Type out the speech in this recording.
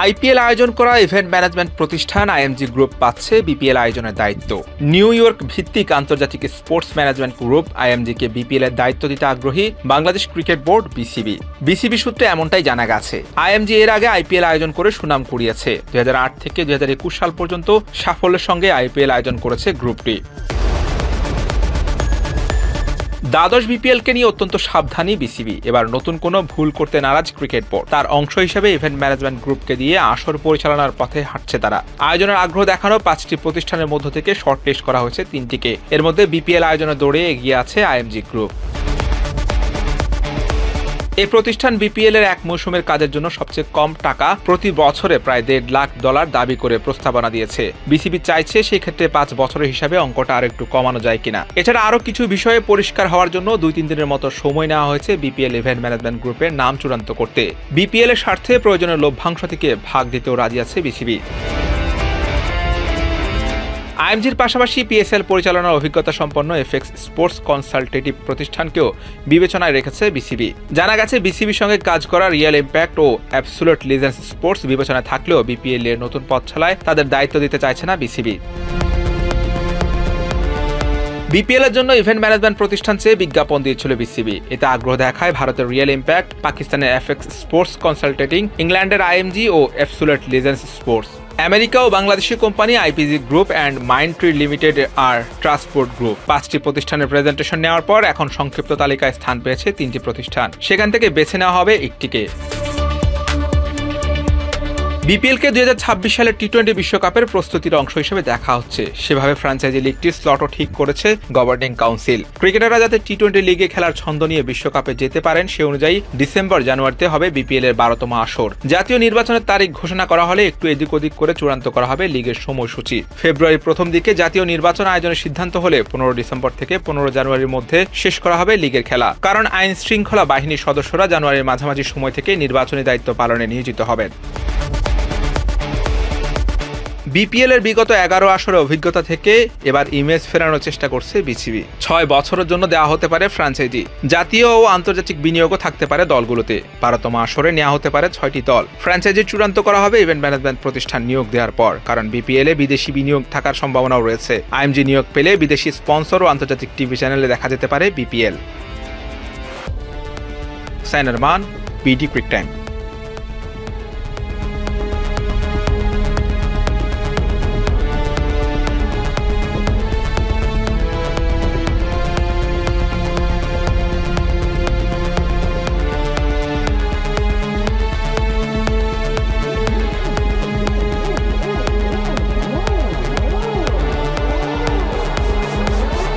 IPL আয়োজন করা event management প্রতিষ্ঠান আইএমজি গ্রুপ পাচ্ছে বিপিএল আয়োজনের দায়িত্ব। নিউ ইয়র্ক ভিত্তিক আন্তর্জাতিক স্পোর্টস ম্যানেজমেন্ট গ্রুপ আইএমজিকে বিপিএল এর দায়িত্ব দিতে আগ্রহী Bangladesh cricket board BCB BCB সূত্রে এমনটাই জানা গেছে। আইএমজি এর আগে আইপিএল আয়োজন করে সুনাম কুড়িয়েছে। দুই হাজার আট থেকে দুই হাজার একুশ সাল পর্যন্ত সাফল্যের সঙ্গে আইপিএল আয়োজন করেছে গ্রুপটি দ্বাদশ বিপিএলকে নিয়ে অত্যন্ত সাবধানী বিসিবি এবার নতুন কোনো ভুল করতে নারাজ ক্রিকেট বোর্ড। তার অংশ হিসেবে ইভেন্ট ম্যানেজমেন্ট গ্রুপকে দিয়ে আসর পরিচালনার পথে হাঁটছে তারা। আয়োজনের আগ্রহ দেখানো পাঁচটি প্রতিষ্ঠানের মধ্য থেকে শর্ট লিস্ট করা হয়েছে তিনটিকে। এর মধ্যে বিপিএল আয়োজনে দৌড়ে এগিয়ে আছে আইএমজি গ্রুপ। এই প্রতিষ্ঠান বিপিএল এর এক মৌসুমের কাজের জন্য সবচেয়ে কম টাকা প্রতি বছরে প্রায় দেড় লাখ ডলার দাবি করে প্রস্তাবনা দিয়েছে। বিসিবি চাইছে সেই ক্ষেত্রে পাঁচ বছরের হিসাবে অঙ্কটা আর একটু কমানো যায় কিনা। এছাড়া আরও কিছু বিষয়ে পরিষ্কার হওয়ার জন্য দুই তিন দিনের মতো সময় নেওয়া হয়েছে বিপিএল ইভেন্ট ম্যানেজমেন্ট গ্রুপের নাম চূড়ান্ত করতে। বিপিএল এর স্বার্থে প্রয়োজনীয় লভ্যাংশ থেকে ভাগ দিতেও রাজি আছে বিসিবি। আইএমজির পাশাপাশি পিএসএল পরিচালনার অভিজ্ঞতা সম্পন্ন এফএক্স স্পোর্টস কনসালটেটিভ প্রতিষ্ঠানকেও বিবেচনায় রেখেছে বিসিবি। জানা গেছে, বিসিবির সঙ্গে কাজ করা রিয়েল ইম্প্যাক্ট ও অ্যাবসুলেট লিজেন্স স্পোর্টস বিবেচনায় থাকলেও বিপিএল এর নতুন পথ ছলায় তাদের দায়িত্ব দিতে চাইছে না বিসিবি। বিপিএল এর জন্য ইভেন্ট ম্যানেজমেন্ট প্রতিষ্ঠান চেয়ে বিজ্ঞাপন দিয়েছিল বিসিবি। এতে আগ্রহ দেখায় ভারতের রিয়েল ইম্প্যাক্ট, পাকিস্তানের এফএক্স স্পোর্টস কনসালটেটিং, ইংল্যান্ডের আইএমজি ও absolute legends sports. America O Bangladeshi company IPG group and mind tree limited R transport group. পাঁচটি প্রতিষ্ঠানের প্রেজেন্টেশন নেওয়ার পর এখন সংক্ষিপ্ত তালিকায় স্থান পেয়েছে তিনটি প্রতিষ্ঠান। সেখান থেকে বেছে নেওয়া হবে একটিকে। বিপিএলকে দুই হাজার ছাব্বিশ সালের টি টোয়েন্টি বিশ্বকাপের প্রস্তুতির অংশ হিসেবে দেখা হচ্ছে। সেভাবে ফ্র্যাঞ্চাইজি লিগটির স্লটও ঠিক করেছে গভর্নিং কাউন্সিল ক্রিকেটাররা যাতে টি টোয়েন্টি লিগে খেলার ছন্দ নিয়ে বিশ্বকাপে যেতে পারেন, সে অনুযায়ী ডিসেম্বর জানুয়ারিতে হবে বিপিএল এর বারোতম আসর। জাতীয় নির্বাচনের তারিখ ঘোষণা করা হলে একটু এদিক ওদিক করে চূড়ান্ত করা হবে লিগের সময়সূচি। ফেব্রুয়ারির প্রথম দিকে জাতীয় নির্বাচন আয়োজনের সিদ্ধান্ত হলে পনেরো ডিসেম্বর থেকে পনেরো জানুয়ারির মধ্যে শেষ করা হবে লিগের খেলা। কারণ আইন শৃঙ্খলা বাহিনীর সদস্যরা জানুয়ারির মাঝামাঝি সময় থেকে নির্বাচনী দায়িত্ব পালনে নিয়োজিত হবেন। বিপিএল এর বিগত এগারো আসরের অভিজ্ঞতা থেকে এবার ইমেজ ফেরানোর চেষ্টা করছে বিসিবি। ছয় বছরের জন্য দেওয়া হতে পারে ফ্রাঞ্চাইজি। জাতীয় ও আন্তর্জাতিক বিনিয়োগও থাকতে পারে দলগুলোতে। বারোতম আসরে নেওয়া হতে পারে ছয়টি দল। ফ্র্যাঞ্চাইজি চূড়ান্ত করা হবে ইভেন্ট ম্যানেজমেন্ট প্রতিষ্ঠান নিয়োগ দেওয়ার পর, কারণ বিপিএল বিদেশি বিনিয়োগ থাকার সম্ভাবনাও রয়েছে। আইএমজি নিয়োগ পেলে বিদেশি স্পন্সর ও আন্তর্জাতিক টিভি চ্যানেলে দেখা যেতে পারে বিপিএল। সাইনার মান বিডি ক্রিক টাইম।